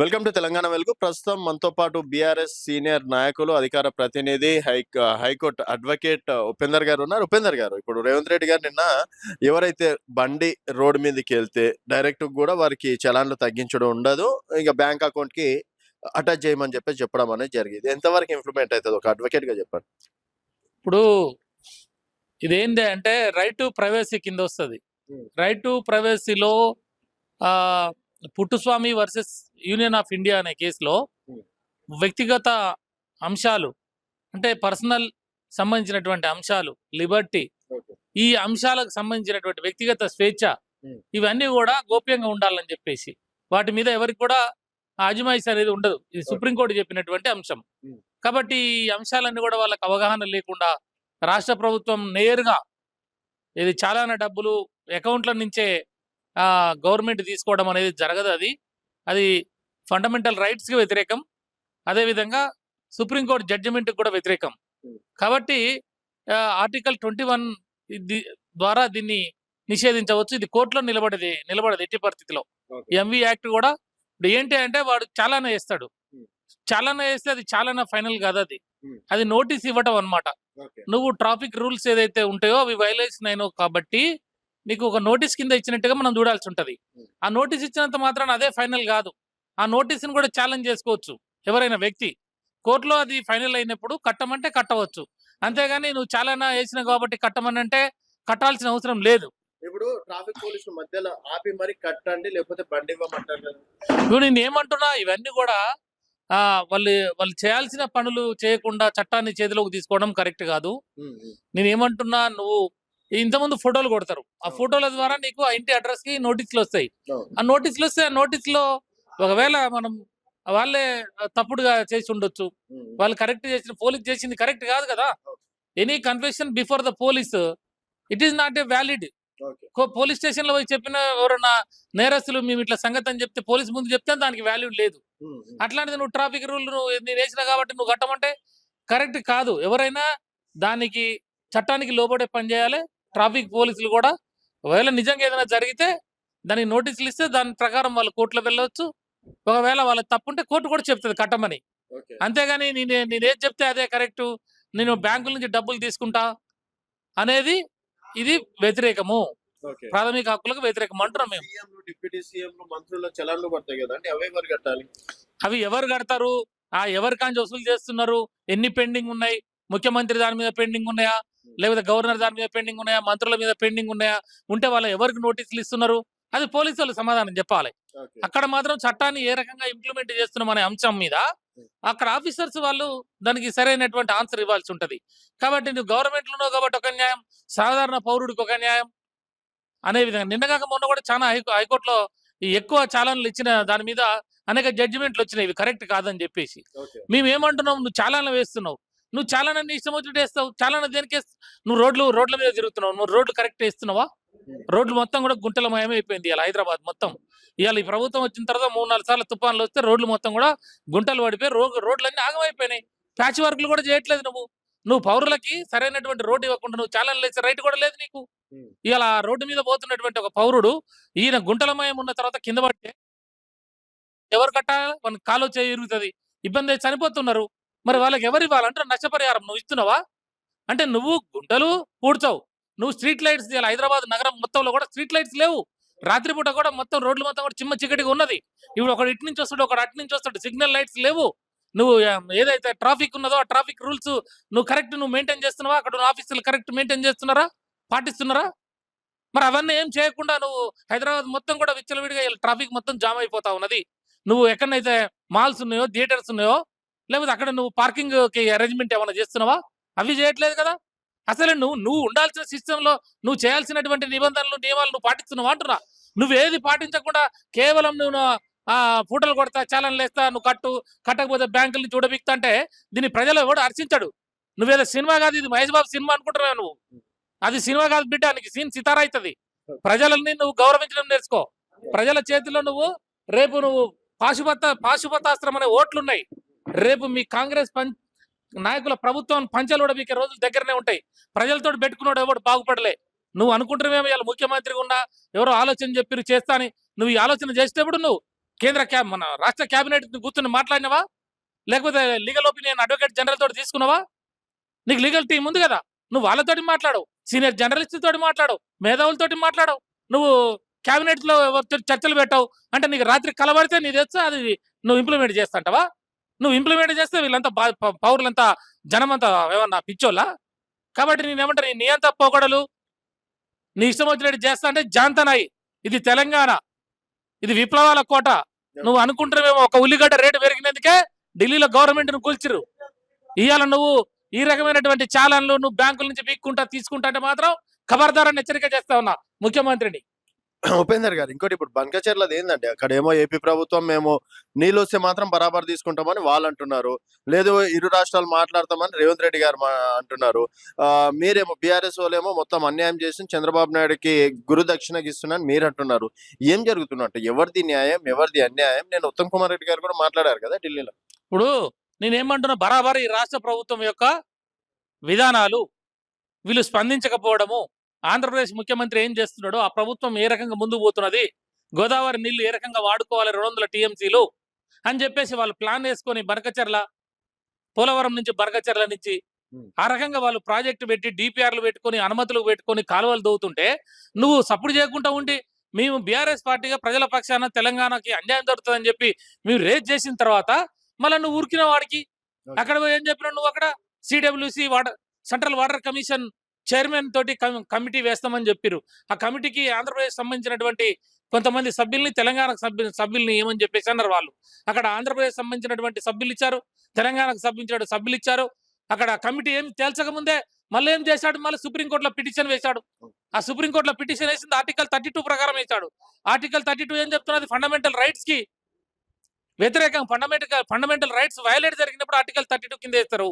Welcome to Telangana వెలుగు. ప్రస్తుతం మనతో పాటు బీఆర్ఎస్ సీనియర్ నాయకులు అధికార ప్రతినిధి హై హైకోర్టు అడ్వకేట్ ఉపేందర్ గారు ఉన్నారు. ఉపేందర్ గారు ఇప్పుడు రేవంత్ రెడ్డి గారు నిన్న ఎవరైతే బండి రోడ్డు మీదకి వెళ్తే డైరెక్ట్ కూడా వారికి చలాన్లు తగ్గించడం ఉండదు. ఇంకా బ్యాంక్ అకౌంట్కి అటాచ్ చేయమని చెప్పి చెప్పడం అనేది జరిగింది. ఎంతవరకు ఇంప్లిమెంట్ అవుతుంది ఒక అడ్వకేట్గా చెప్పండి. ఇప్పుడు ఇదేంటి అంటే రైట్ టు ప్రైవసీ కింద వస్తుంది. Right to ప్రైవసీలో Puttaswamy versus Union of India అనే కేసులో. వ్యక్తిగత అంశాలు అంటే పర్సనల్ సంబంధించినటువంటి అంశాలు లిబర్టీ ఈ అంశాలకు సంబంధించినటువంటి వ్యక్తిగత స్వేచ్ఛ. ఇవన్నీ కూడా గోప్యంగా ఉండాలని చెప్పేసి వాటి మీద ఎవరికి కూడా అజమాయిషి అనేది ఉండదు ఇది సుప్రీంకోర్టు చెప్పినటువంటి అంశం. కాబట్టి ఈ అంశాలన్నీ కూడా వాళ్ళకి అవగాహన లేకుండా రాష్ట్ర ప్రభుత్వం నేరుగా ఇది చాలా డబ్బులు అకౌంట్ల నుంచే గవర్నమెంట్ తీసుకోవడం అనేది జరగదు అది అది ఫండమెంటల్ రైట్స్కి వ్యతిరేకం. అదేవిధంగా సుప్రీంకోర్టు జడ్జిమెంట్కి కూడా వ్యతిరేకం. Hmm. కాబట్టి ఆర్టికల్ ట్వంటీ వన్ ద్వారా దీన్ని నిషేధించవచ్చు. ఇది కోర్టులో నిలబడేది నిలబడదు ఎట్టి పరిస్థితిలో. ఎంవి యాక్ట్ కూడా ఇప్పుడు ఏంటి అంటే వాడు చాలానే వేస్తాడు Hmm. చాలానే వేస్తే అది చాలానా ఫైనల్ కాదు అది. Hmm. అది నోటీస్ ఇవ్వటం అన్నమాట. నువ్వు ట్రాఫిక్ రూల్స్ ఏదైతే ఉంటాయో అవి వైలేషన్ అయినో కాబట్టి నీకు ఒక నోటీస్ కింద ఇచ్చినట్టుగా మనం చూడాల్సి ఉంటది. ఆ నోటీస్ ఇచ్చినంత మాత్రాన అదే ఫైనల్ కాదు. ఆ నోటీస్ని కూడా ఛాలెంజ్ చేసుకోవచ్చు ఎవరైనా వ్యక్తి. కోర్టులో అది ఫైనల్ అయినప్పుడు కట్టమంటే కట్టవచ్చు. అంతేగాని నువ్వు చాలానా వేసిన కాబట్టి కట్టమనంటే కట్టాల్సిన అవసరం లేదు. ఇప్పుడు ట్రాఫిక్ పోలీసులు మధ్యలో ఆపి మరి కట్టండి లేకపోతే బండి ఇవ్వమంటారు నేను ఏమంటున్నా ఇవన్నీ కూడా ఆ వాళ్ళు వాళ్ళు చేయాల్సిన పనులు చేయకుండా చట్టాన్ని చేతిలోకి తీసుకోవడం కరెక్ట్ కాదు. నేను ఏమంటున్నా నువ్వు ఇంతకుముందు ఫోటోలు కొడతారు. ఆ. ఫోటోల ద్వారా నీకు ఆ ఇంటి అడ్రస్కి నోటీసులు వస్తాయి. ఆ నోటీసులు వస్తే ఆ నోటీస్లో ఒకవేళ మనం వాళ్ళే తప్పుడుగా చేసి ఉండొచ్చు. వాళ్ళు కరెక్ట్ చేసిన పోలీస్ చేసింది కరెక్ట్ కాదు కదా. Any confession before the police it is not a valid police స్టేషన్లో పోయి చెప్పిన ఎవరన్నా నేరస్తులు మేము ఇట్లా సంగతి అని చెప్తే పోలీస్ ముందు చెప్తే దానికి వాల్యూ లేదు. అట్లాంటిది నువ్వు ట్రాఫిక్ రూల్ నువ్వు నేను వేసిన కాబట్టి నువ్వు కట్టమంటే కరెక్ట్ కాదు. ఎవరైనా దానికి చట్టానికి లోబడే పని చేయాలి. ట్రాఫిక్ పోలీసులు కూడా ఒకవేళ నిజంగా ఏదైనా జరిగితే దానికి నోటీసులు ఇస్తే దాని ప్రకారం వాళ్ళు కోర్టులో వెళ్ళవచ్చు. ఒకవేళ వాళ్ళకి తప్పుంటే కోర్టు కూడా చెప్తుంది కట్టమని. అంతేగాని నేను నేనేది చెప్తే అదే కరెక్ట్. నేను బ్యాంకుల నుంచి డబ్బులు తీసుకుంటా అనేది ఇది వ్యతిరేకము. ప్రాథమిక హక్కులకు వ్యతిరేకం అంటున్నాం మేము. సీఎంలు డిప్యూటీ సీఎంలు మంత్రుల చలాన్లు పడతాయి కదా అండి. అవే ఎవరు కట్టాలి? అవి ఎవరు కడతారు? ఆ ఎవరి కాంచి వసూలు చేస్తున్నారు? ఎన్ని పెండింగ్ ఉన్నాయి? ముఖ్యమంత్రి దాని మీద పెండింగ్ ఉన్నాయా? లేకపోతే గవర్నర్ దాని మీద పెండింగ్ ఉన్నాయా? మంత్రుల మీద పెండింగ్ ఉన్నాయా? ఉంటే వాళ్ళు ఎవరికి నోటీసులు ఇస్తున్నారు? అది పోలీసు వాళ్ళు సమాధానం చెప్పాలి. అక్కడ మాత్రం చట్టాన్ని ఏ రకంగా ఇంప్లిమెంట్ చేస్తున్నాం అనే అంశం మీద అక్కడ ఆఫీసర్స్ వాళ్ళు దానికి సరైనటువంటి ఆన్సర్ ఇవ్వాల్సి ఉంటది. కాబట్టి నువ్వు గవర్నమెంట్లో కాబట్టి ఒక న్యాయం సాధారణ పౌరుడికి ఒక న్యాయం అనే విధంగా. నిన్నగాక మొన్న కూడా చాలా హైకో హైకోర్టులో ఎక్కువ చాలన్లు ఇచ్చిన దాని మీద అనేక జడ్జిమెంట్లు వచ్చినాయి. ఇవి కరెక్ట్ కాదని చెప్పేసి. మేము ఏమంటున్నాం నువ్వు చాలాన వేస్తున్నావు. నువ్వు చాలాన నీ ఇష్టం వచ్చినట్టు వేస్తావు చాలాన దేనికి నువ్వు రోడ్లు రోడ్ల మీద తిరుగుతున్నావు నువ్వు రోడ్లు కరెక్ట్ వేస్తున్నావా? రోడ్లు మొత్తం కూడా గుంటలమయం అయిపోయింది ఇవాళ హైదరాబాద్ మొత్తం. ఇవాళ ఈ ప్రభుత్వం వచ్చిన తర్వాత మూడు నాలుగు సార్లు తుఫాన్లు వస్తే రోడ్లు మొత్తం కూడా గుంటలు పడిపోయి రో రోడ్లన్నీ ఆగమైపోయినాయి. ప్యాచ్ వర్క్లు కూడా చేయట్లేదు నువ్వు. నువ్వు పౌరులకి సరైనటువంటి రోడ్డు ఇవ్వకుండా నువ్వు చాలా లేచే రైట్ కూడా లేదు నీకు. ఇలా రోడ్డు మీద పోతున్నటువంటి ఒక పౌరుడు ఈయన గుంటలమయం ఉన్న తర్వాత కింద పడితే ఎవరు కట్టాలి? వాళ్ళకి కాలో చేయి ఇరుగుతుంది. ఇబ్బంది చనిపోతున్నారు. మరి వాళ్ళకి ఎవరు ఇవ్వాలంటే నష్టపరిహారం నువ్వు ఇస్తున్నావా? అంటే నువ్వు గుంటలు పూడ్చావు. నువ్వు స్ట్రీట్ లైట్స్ ఇలా హైదరాబాద్ నగరం మొత్తంలో కూడా స్ట్రీట్ లైట్స్ లేవు. రాత్రిపూట కూడా మొత్తం రోడ్లు మొత్తం కూడా చిమ్మ చీకటిగా ఉన్నది. ఇప్పుడు ఒకడు ఇటు నుంచి వస్తాడు ఒకడు అటు నుంచి వస్తాడు. సిగ్నల్ లైట్స్ లేవు. నువ్వు ఏదైతే ట్రాఫిక్ ఉన్నదో ఆ ట్రాఫిక్ రూల్స్ నువ్వు కరెక్ట్ నువ్వు మెయింటైన్ చేస్తున్నావా? అక్కడ ఉన్న ఆఫీసులు కరెక్ట్ మెయింటైన్ చేస్తున్నారా? పాటిస్తున్నారా? మరి అవన్నీ ఏం చేయకుండా నువ్వు హైదరాబాద్ మొత్తం కూడా విచ్చలవిడిగా ట్రాఫిక్ మొత్తం జామ్ అయిపోతా ఉన్నది. నువ్వు ఎక్కడైతే మాల్స్ ఉన్నాయో థియేటర్స్ ఉన్నాయో లేకపోతే అక్కడ నువ్వు పార్కింగ్కి అరేంజ్మెంట్ ఏమైనా చేస్తున్నావా? అవి చేయట్లేదు కదా? అసలు నువ్వు నువ్వు ఉండాల్సిన సిస్టంలో లో నువ్వు చేయాల్సినటువంటి నిబంధనలు నియమాలు నువ్వు పాటిస్తున్నావు అంటున్నా? నువ్వు ఏది పాటించకుండా కేవలం నువ్వు ఆ ఫోటోలు కొడతా చాలన్ లేస్తా నువ్వు కట్టు కట్టకపోతే బ్యాంకుల్ని చూడబిక్తా అంటే దీన్ని ప్రజలు ఎవడు హర్షించాడు. నువ్వేదో సినిమా కాదు ఇది మహేష్ బాబు సినిమా అనుకుంటున్నావు నువ్వు. అది సినిమా కాదు బిడ్డ నీకు సీన్ సితారా అవుతుంది. ప్రజలని నువ్వు గౌరవించడం నేర్చుకో. ప్రజల చేతిలో నువ్వు రేపు నువ్వు పాశుపత పాశుపతాస్త్రం అనే ఓట్లు ఉన్నాయి రేపు మీ కాంగ్రెస్ పం నాయకుల ప్రభుత్వం పంచాలు కూడా మీకు రోజులు దగ్గరనే ఉంటాయి. ప్రజలతో పెట్టుకున్నాడు ఎవడు బాగుపడలే. నువ్వు అనుకుంటున్నావేమో ఇలా ముఖ్యమంత్రిగా ఉన్నా ఎవరో ఆలోచన చెప్పిరు చేస్తా అని నువ్వు ఈ ఆలోచన చేసేటప్పుడు నువ్వు కేంద్ర క్యాబ్ మన రాష్ట్ర క్యాబినెట్ కూర్చొని మాట్లాడినవా? లేకపోతే లీగల్ ఒపీనియన్ అడ్వకేట్ జనరల్ తోటి తీసుకున్నావా? నీకు లీగల్ టీం ఉంది కదా నువ్వు వాళ్ళతోటి మాట్లాడు సీనియర్ జర్నలిస్ట్ తోటి మాట్లాడు మేధావులతోటి మాట్లాడు నువ్వు క్యాబినెట్లో లో చర్చలు పెట్టావు. అంటే నీకు రాత్రి కలబడితే నీ తెచ్చు అది నువ్వు ఇంప్లిమెంట్ చేస్తాంటావా నువ్వు ఇంప్లిమెంట్ చేస్తే వీళ్ళంతా పౌరులంతా జనమంతా ఏమన్నా పిచ్చోళ్ళా? కాబట్టి నేనేమంటారు నీ అంతా పోకడలు నీ ఇష్టం వచ్చినట్టు చేస్తా అంటే జాంతనాయి. ఇది తెలంగాణ. ఇది విప్లవాల కోట. నువ్వు అనుకుంటున్నావేమో ఒక ఉల్లిగడ్డ రేటు పెరిగినందుకే ఢిల్లీలో గవర్నమెంట్ను కూల్చిరు ఇవాళ నువ్వు ఈ రకమైనటువంటి చాలన్లు నువ్వు బ్యాంకుల నుంచి పీక్కుంటా తీసుకుంటా అంటే మాత్రం ఖబర్దారాన్ని హెచ్చరిక చేస్తా ఉన్నా ముఖ్యమంత్రిని. ఉపేందర్ గారు ఇంకోటి ఇప్పుడు బంకచర్లది ఏంటంటే అక్కడ ఏమో ఏపీ ప్రభుత్వం మేము నీళ్ళు వస్తే మాత్రం బరాబర్ తీసుకుంటామని వాళ్ళు అంటున్నారు. లేదు ఇరు రాష్ట్రాలు మాట్లాడతామని రేవంత్ రెడ్డి గారు అంటున్నారు. మీరేమో బీఆర్ఎస్ వాళ్ళేమో మొత్తం అన్యాయం చేసి చంద్రబాబు నాయుడుకి గురు దక్షిణకి ఇస్తున్నాను మీరు అంటున్నారు. ఏం జరుగుతున్నట్టు? ఎవరిది న్యాయం ఎవరిది అన్యాయం? నేను ఉత్తమ్ కుమార్ రెడ్డి గారు కూడా మాట్లాడారు కదా ఢిల్లీలో. ఇప్పుడు నేనేమంటున్నా బరాబర్ ఈ రాష్ట్ర ప్రభుత్వం యొక్క విధానాలు వీళ్ళు స్పందించకపోవడము ఆంధ్రప్రదేశ్ ముఖ్యమంత్రి ఏం చేస్తున్నాడో ఆ ప్రభుత్వం ఏ రకంగా ముందుకు పోతున్నది గోదావరి నీళ్ళు ఏ రకంగా వాడుకోవాలి రెండు వందల టీఎంసీలు అని చెప్పేసి వాళ్ళు ప్లాన్ వేసుకొని బనకచెర్ల పోలవరం నుంచి బనకచెర్ల నుంచి. ఆ రకంగా వాళ్ళు ప్రాజెక్టు పెట్టి డిపిఆర్లు పెట్టుకొని అనుమతులు పెట్టుకొని కాలువలు దవ్వుతుంటే నువ్వు సపోర్ట్ చేయకుండా ఉండి మేము బీఆర్ఎస్ పార్టీగా ప్రజల పక్షాన తెలంగాణకి అన్యాయం జరుగుతుందని చెప్పి మేము రేజ్ చేసిన తర్వాత మళ్ళీ నువ్వు ఉరికిన వాడికి. అక్కడ ఏం చెప్పినావు నువ్వు అక్కడ? CWC water central water commission chairman తోటి కమిటీ వేస్తామని చెప్పారు ఆ కమిటీకి ఆంధ్రప్రదేశ్ సంబంధించినటువంటి కొంతమంది సభ్యుల్ని తెలంగాణకు సభ్యు సభ్యుల్ని ఏమని చెప్పేసి అన్నారు వాళ్ళు. అక్కడ ఆంధ్రప్రదేశ్ సంబంధించినటువంటి సభ్యులు ఇచ్చారు తెలంగాణకు సంబంధించిన సభ్యులు ఇచ్చారు. అక్కడ కమిటీ ఏం తేల్చక ముందే మళ్ళీ ఏం చేశాడు? మళ్ళీ సుప్రీంకోర్టులో పిటిషన్ వేశాడు. ఆ సుప్రీంకోర్టులో పిటిషన్ వేసింది ఆర్టికల్ థర్టీ టూ ప్రకారం వేశాడు. ఆర్టికల్ థర్టీ టూ ఏం చెప్తున్నది? ఫండమెంటల్ రైట్స్కి వ్యతిరేకంగా ఫండమెంటల్ ఫండమెంటల్ రైట్స్ వయలేట్ జరిగినప్పుడు ఆర్టికల్ థర్టీ టూ కింద వేస్తారు.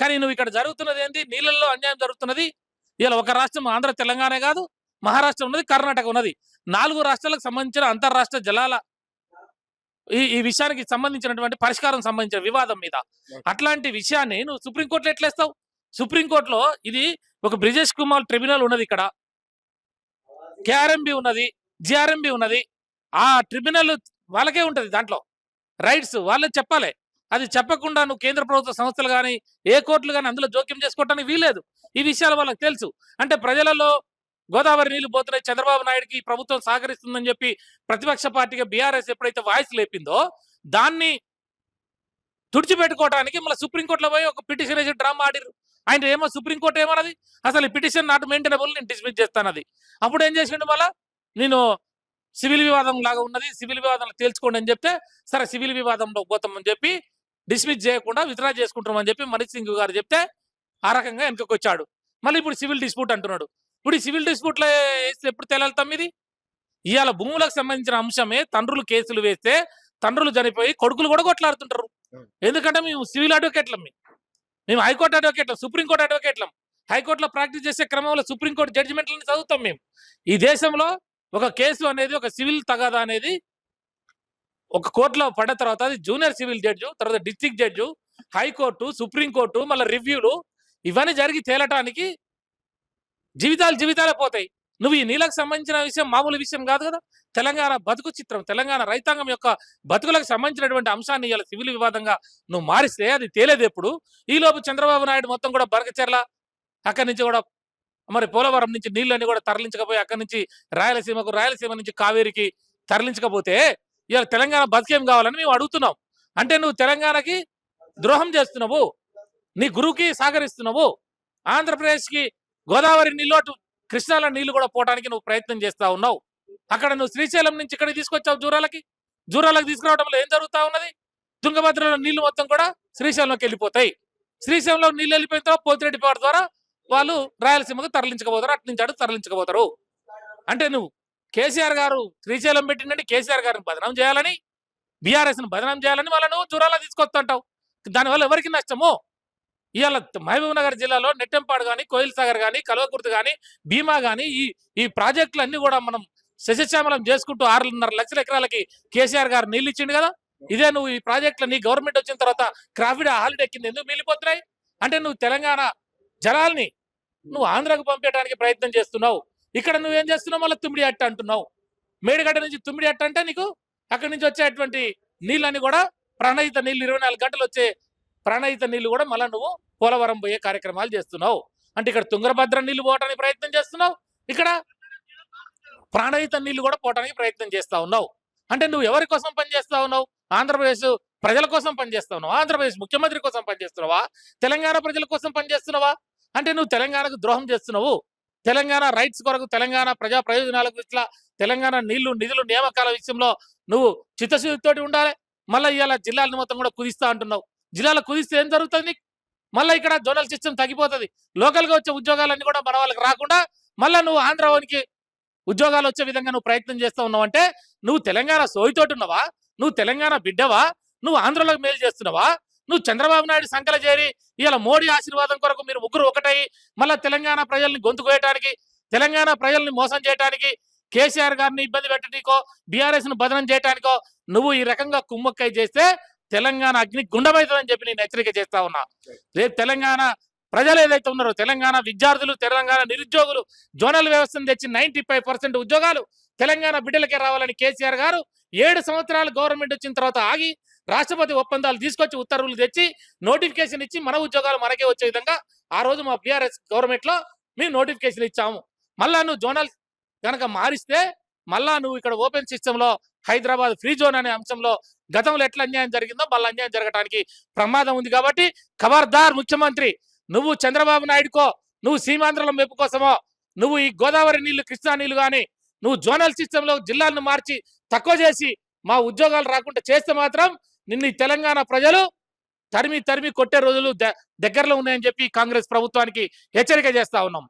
కానీ నువ్వు ఇక్కడ జరుగుతున్నది ఏంటి నీళ్ళల్లో అన్యాయం జరుగుతున్నది. ఇలా ఒక రాష్ట్రం ఆంధ్ర తెలంగాణ కాదు మహారాష్ట్ర ఉన్నది కర్ణాటక ఉన్నది. నాలుగు రాష్ట్రాలకు సంబంధించిన అంతర్రాష్ట్ర జలాల ఈ ఈ విషయానికి సంబంధించినటువంటి పరిష్కారం సంబంధించిన వివాదం మీద. అట్లాంటి విషయాన్ని నువ్వు సుప్రీంకోర్టులో ఎట్లేస్తావు? సుప్రీంకోర్టులో ఇది ఒక బ్రిజేష్ కుమార్ ట్రిబ్యునల్ ఉన్నది ఇక్కడ. కేఆర్ఎంబి ఉన్నది జిఆర్ఎంబి ఉన్నది. ఆ ట్రిబ్యునల్ వాళ్ళకే ఉంటది దాంట్లో. రైట్స్ వాళ్ళే చెప్పాలి. అది చెప్పకుండా నువ్వు కేంద్ర ప్రభుత్వ సంస్థలు కానీ ఏ కోర్టులు కానీ అందులో జోక్యం చేసుకోవటానికి వీలేదు ఈ విషయాలు వాళ్ళకి తెలుసు. అంటే ప్రజలలో గోదావరి నీళ్ళు పోతున్నాయి చంద్రబాబు నాయుడుకి ప్రభుత్వం సహకరిస్తుందని చెప్పి ప్రతిపక్ష పార్టీగా బీఆర్ఎస్ ఎప్పుడైతే వాయిస్ లేపిందో దాన్ని తుడిచిపెట్టుకోవడానికి మళ్ళీ సుప్రీంకోర్టులో పోయి ఒక పిటిషన్ వేసి డ్రామా ఆడిరు ఆయన ఏమో సుప్రీంకోర్టు ఏమన్నది? అసలు ఈ పిటిషన్ నాట్ మెయింటైనబుల్ నేను డిస్మిస్ చేస్తానది. అప్పుడు ఏం చేసిండు మళ్ళా? నేను సివిల్ వివాదం లాగా ఉన్నది సివిల్ వివాదంలో తేల్చుకోండి అని చెప్తే సరే సివిల్ వివాదంలో పోతామని చెప్పి డిస్మిస్ చేయకుండా విత్డ్రా చేసుకుంటామని చెప్పి మనీష్ సింగ్ గారు చెప్తే ఆ రకంగా వెనుకకు వచ్చాడు మళ్ళీ ఇప్పుడు సివిల్ డిస్ప్యూట్ అంటున్నాడు. ఇప్పుడు ఈ సివిల్ డిస్ప్యూట్లో వేస్తే ఎప్పుడు తేలాలి ఇది? ఇవాళ భూములకు సంబంధించిన అంశమే తండ్రులు కేసులు వేస్తే తండ్రులు చనిపోయి కొడుకులు కూడా కొట్లాడుతుంటారు. ఎందుకంటే మేము సివిల్ అడ్వకేట్లం మేము. మేము హైకోర్టు అడ్వకేట్లం సుప్రీంకోర్టు అడ్వకేట్లం. హైకోర్టులో ప్రాక్టీస్ చేసే క్రమంలో సుప్రీంకోర్టు జడ్జిమెంట్లను చదువుతాం మేము. ఈ దేశంలో ఒక కేసు అనేది ఒక సివిల్ తగాదా అనేది ఒక కోర్టులో పడ్డ తర్వాత అది జూనియర్ సివిల్ జడ్జు తర్వాత district judge high court supreme court మళ్ళీ రివ్యూలు ఇవన్నీ జరిగి తేలటానికి జీవితాలు జీవితాలే పోతాయి. నువ్వు ఈ నీళ్ళకు సంబంధించిన విషయం మామూలు విషయం కాదు కదా? తెలంగాణ బతుకు చిత్రం తెలంగాణ రైతాంగం యొక్క బతుకులకు సంబంధించినటువంటి అంశాన్ని ఇలా సివిల్ వివాదంగా నువ్వు మారిస్తే అది తేలేదు ఎప్పుడు? ఈ లోపు చంద్రబాబు నాయుడు మొత్తం కూడా బరకచెర్ల అక్కడి నుంచి కూడా మరి పోలవరం నుంచి నీళ్ళని కూడా తరలించకపోయి అక్కడి నుంచి రాయలసీమకు రాయలసీమ నుంచి కావేరికి తరలించకపోతే ఇవాళ తెలంగాణ బతికేం కావాలని మేము అడుగుతున్నాం. అంటే నువ్వు తెలంగాణకి ద్రోహం చేస్తున్నావు. నీ గురువుకి సహకరిస్తున్నావు. ఆంధ్రప్రదేశ్కి గోదావరి నీళ్ళు అటు కృష్ణాల నీళ్ళు కూడా పోవడానికి నువ్వు ప్రయత్నం చేస్తా ఉన్నావు. అక్కడ నువ్వు శ్రీశైలం నుంచి ఇక్కడికి తీసుకొచ్చావు జూరాలకి. జూరాలకు తీసుకురావడంలో ఏం జరుగుతా ఉన్నది? తుంగభద్రలో నీళ్ళు మొత్తం కూడా శ్రీశైలంలోకి వెళ్ళిపోతాయి. శ్రీశైలంలో నీళ్ళు వెళ్ళిపోయిన తర్వాత పోతిరెడ్డి ద్వారా వాళ్ళు రాయలసీమకు తరలించకపోతారు. అటు నుంచి అటు తరలించకపోతారు. అంటే నువ్వు కేసీఆర్ గారు శ్రీశైలం పెట్టిండంటే కేసీఆర్ గారిని బదనాం చేయాలని బీఆర్ఎస్ని బదనాం చేయాలని వాళ్ళను జూరాలా తీసుకొస్తుంటావు. దానివల్ల ఎవరికి నష్టము? ఇవాళ మహబూబ్ నగర్ జిల్లాలో నెట్టెంపాడు కానీ కోయిల్ సాగర్ కానీ కల్వకుర్తి కానీ భీమా కానీ ఈ ఈ ప్రాజెక్టులు అన్ని కూడా మనం శశశ్యామలం చేసుకుంటూ ఆరున్నర లక్షల ఎకరాలకి కేసీఆర్ గారు నీళ్ళు ఇచ్చిండు కదా? ఇదే నువ్వు ఈ ప్రాజెక్టులని గవర్నమెంట్ వచ్చిన తర్వాత క్రాఫిడ్ హాలిడే కింద ఎందుకు మిగిలిపోతున్నాయి? అంటే నువ్వు తెలంగాణ జలాల్ని నువ్వు ఆంధ్రాకు పంపించడానికి ప్రయత్నం చేస్తున్నావు. ఇక్కడ నువ్వేం చేస్తున్నావు? మళ్ళీ తుమ్మిడి అట్ట అంటున్నావు. మేడిగడ్డ నుంచి తుమ్మిడి అట్ట అంటే నీకు అక్కడి నుంచి వచ్చేటువంటి నీళ్ళని కూడా ప్రణయిత నీళ్ళు ఇరవై నాలుగు గంటలు వచ్చే ప్రణయిత నీళ్ళు కూడా మళ్ళీ నువ్వు పోలవరం పోయే కార్యక్రమాలు చేస్తున్నావు. అంటే ఇక్కడ తుంగభద్ర నీళ్ళు పోవటానికి ప్రయత్నం చేస్తున్నావు. ఇక్కడ ప్రాణహిత నీళ్ళు కూడా పోవటానికి ప్రయత్నం చేస్తా ఉన్నావు. అంటే నువ్వు ఎవరి కోసం పనిచేస్తా ఉన్నావు? ఆంధ్రప్రదేశ్ ప్రజల కోసం పనిచేస్తా ఉన్నావు? ఆంధ్రప్రదేశ్ ముఖ్యమంత్రి కోసం పనిచేస్తున్నావా తెలంగాణ ప్రజల కోసం పనిచేస్తున్నావా అంటే నువ్వు తెలంగాణకు ద్రోహం చేస్తున్నావు. తెలంగాణ రైట్స్ కొరకు తెలంగాణ ప్రజా ప్రయోజనాలకు ఇట్లా తెలంగాణ నీళ్ళు నిధులు నియామకాల విషయంలో నువ్వు చిత్తశుద్ధితోటి ఉండాలి. మళ్ళీ ఇవాళ జిల్లాలను మొత్తం కూడా కుదిస్తా అంటున్నావు. జిల్లాలో కుదిస్తే ఏం జరుగుతుంది? నీకు? మళ్ళీ ఇక్కడ జోనల్ సిస్టమ్ తగ్గిపోతుంది. లోకల్గా వచ్చే ఉద్యోగాలన్నీ కూడా మన వాళ్ళకి రాకుండా మళ్ళీ నువ్వు ఆంధ్రానికి ఉద్యోగాలు వచ్చే విధంగా నువ్వు ప్రయత్నం చేస్తా ఉన్నావు అంటే నువ్వు తెలంగాణ సోయితోటి ఉన్నావా? నువ్వు తెలంగాణ బిడ్డవా? నువ్వు ఆంధ్రలోకి మేలు చేస్తున్నావా? నువ్వు చంద్రబాబు నాయుడు సంకల చేరి ఇలా మోడీ ఆశీర్వాదం కొరకు మీరు ముగ్గురు ఒకటై మళ్ళీ తెలంగాణ ప్రజల్ని గొంతుకోయటానికి తెలంగాణ ప్రజల్ని మోసం చేయడానికి కేసీఆర్ గారిని ఇబ్బంది పెట్టడానికో బీఆర్ఎస్ను బదనం చేయడానికో నువ్వు ఈ రకంగా కుమ్మక్కై చేస్తే తెలంగాణ అగ్ని గుండమవుతుందని చెప్పి నేను హెచ్చరిక చేస్తా ఉన్నా. రేపు తెలంగాణ ప్రజలు ఏదైతే ఉన్నారో తెలంగాణ విద్యార్థులు తెలంగాణ నిరుద్యోగులు జోనల్ వ్యవస్థను తెచ్చి నైన్టీ ఉద్యోగాలు తెలంగాణ బిడ్డలకే రావాలని కేసీఆర్ గారు ఏడు సంవత్సరాలు గవర్నమెంట్ వచ్చిన తర్వాత ఆగి రాష్ట్రపతి ఒప్పందాలు తీసుకొచ్చి ఉత్తర్వులు తెచ్చి నోటిఫికేషన్ ఇచ్చి మన ఉద్యోగాలు మనకే వచ్చే విధంగా ఆ రోజు మా బీఆర్ఎస్ గవర్నమెంట్లో మేము నోటిఫికేషన్ ఇచ్చాము. మళ్ళా నువ్వు జోనల్ కనుక మారిస్తే మళ్ళా నువ్వు ఇక్కడ ఓపెన్ సిస్టంలో హైదరాబాద్ ఫ్రీ జోన్ అనే అంశంలో గతంలో ఎట్లా అన్యాయం జరిగిందో మళ్ళీ అన్యాయం జరగడానికి ప్రమాదం ఉంది కాబట్టి ఖబర్దార్ ముఖ్యమంత్రి నువ్వు చంద్రబాబు నాయుడుకో నువ్వు సీమాంధ్రలం మెప్పు కోసమో నువ్వు ఈ గోదావరి నీళ్ళు కృష్ణా నీళ్ళు కానీ నువ్వు జోనల్ సిస్టమ్లో జిల్లాలను మార్చి తక్కువ చేసి మా ఉద్యోగాలు రాకుండా చేస్తే మాత్రం నిన్ను తెలంగాణ ప్రజలు తరిమి తరిమి కొట్టే రోజులు ద- దగ్గరలో ఉన్నాయని చెప్పి కాంగ్రెస్ ప్రభుత్వానికి హెచ్చరిక చేస్తా ఉన్నాం.